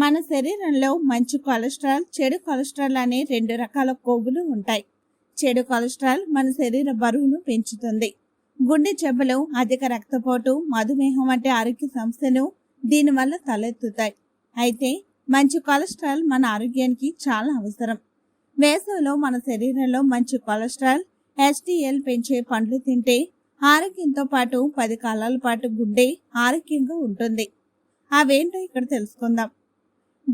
మన శరీరంలో మంచి కొలెస్ట్రాల్ చెడు కొలెస్ట్రాల్ అనే రెండు రకాల కొవ్వులు ఉంటాయి. చెడు కొలెస్ట్రాల్ మన శరీర బరువును పెంచుతుంది. గుండె జబ్బులు అధిక రక్తపోటు మధుమేహం వంటి ఆరోగ్య సమస్యలు దీనివల్ల తలెత్తుతాయి. అయితే మంచి కొలెస్ట్రాల్ మన ఆరోగ్యానికి చాలా అవసరం. వేసవిలో మన శరీరంలో మంచి కొలెస్ట్రాల్ హెచ్డిఎల్ పెంచే పండ్లు తింటే ఆరోగ్యంతో పాటు పది కాలాల పాటు గుండె ఆరోగ్యంగా ఉంటుంది. అవేంటో ఇక్కడ తెలుసుకుందాం.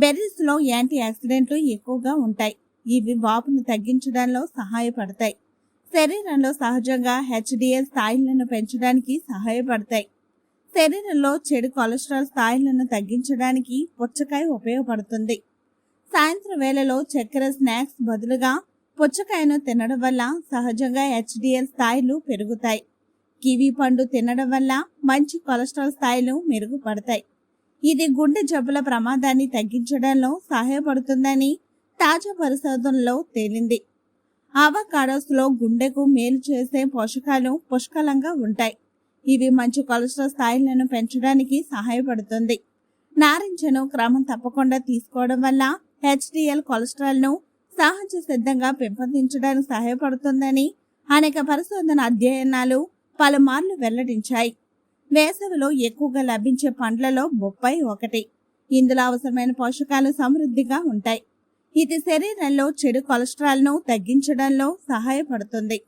బెర్రీస్లో యాంటీ ఆక్సిడెంట్లు ఎక్కువగా ఉంటాయి. ఇవి వాపును తగ్గించడంలో సహాయపడతాయి. శరీరంలో సహజంగా హెచ్డిఎల్ స్థాయిలను పెంచడానికి సహాయపడతాయి. శరీరంలో చెడు కొలెస్ట్రాల్ స్థాయిలను తగ్గించడానికి పుచ్చకాయ ఉపయోగపడుతుంది. సాయంత్రం వేళలో చక్కెర స్నాక్స్ బదులుగా పుచ్చకాయను తినడం వల్ల సహజంగా హెచ్డిఎల్ స్థాయిలు పెరుగుతాయి. కివీ పండు తినడం వల్ల మంచి కొలెస్ట్రాల్ స్థాయిలు మెరుగుపడతాయి. ఇది గుండె జబ్బుల ప్రమాదాన్ని తగ్గించడంలో సహాయపడుతుందని తాజా పరిశోధనలో తేలింది. ఆవకాడోస్లో గుండెకు మేలు చేసే పోషకాలు పుష్కలంగా ఉంటాయి. ఇవి మంచి కొలెస్ట్రాల్ స్థాయిలను పెంచడానికి సహాయపడుతుంది. నారింజను క్రమం తప్పకుండా తీసుకోవడం వల్ల హెచ్డిఎల్ కొలెస్ట్రాల్ను సహజ సిద్ధంగా పెంపొందించడానికి సహాయపడుతుందని అనేక పరిశోధన అధ్యయనాలు పలుమార్లు వెల్లడించాయి. వేసవిలో ఎక్కువగా లభించే పండ్లలో బొప్పాయి ఒకటి. ఇందులో అవసరమైన పోషకాలు సమృద్ధిగా ఉంటాయి. ఇది శరీరంలో చెడు కొలెస్ట్రాల్ను తగ్గించడంలో సహాయపడుతుంది.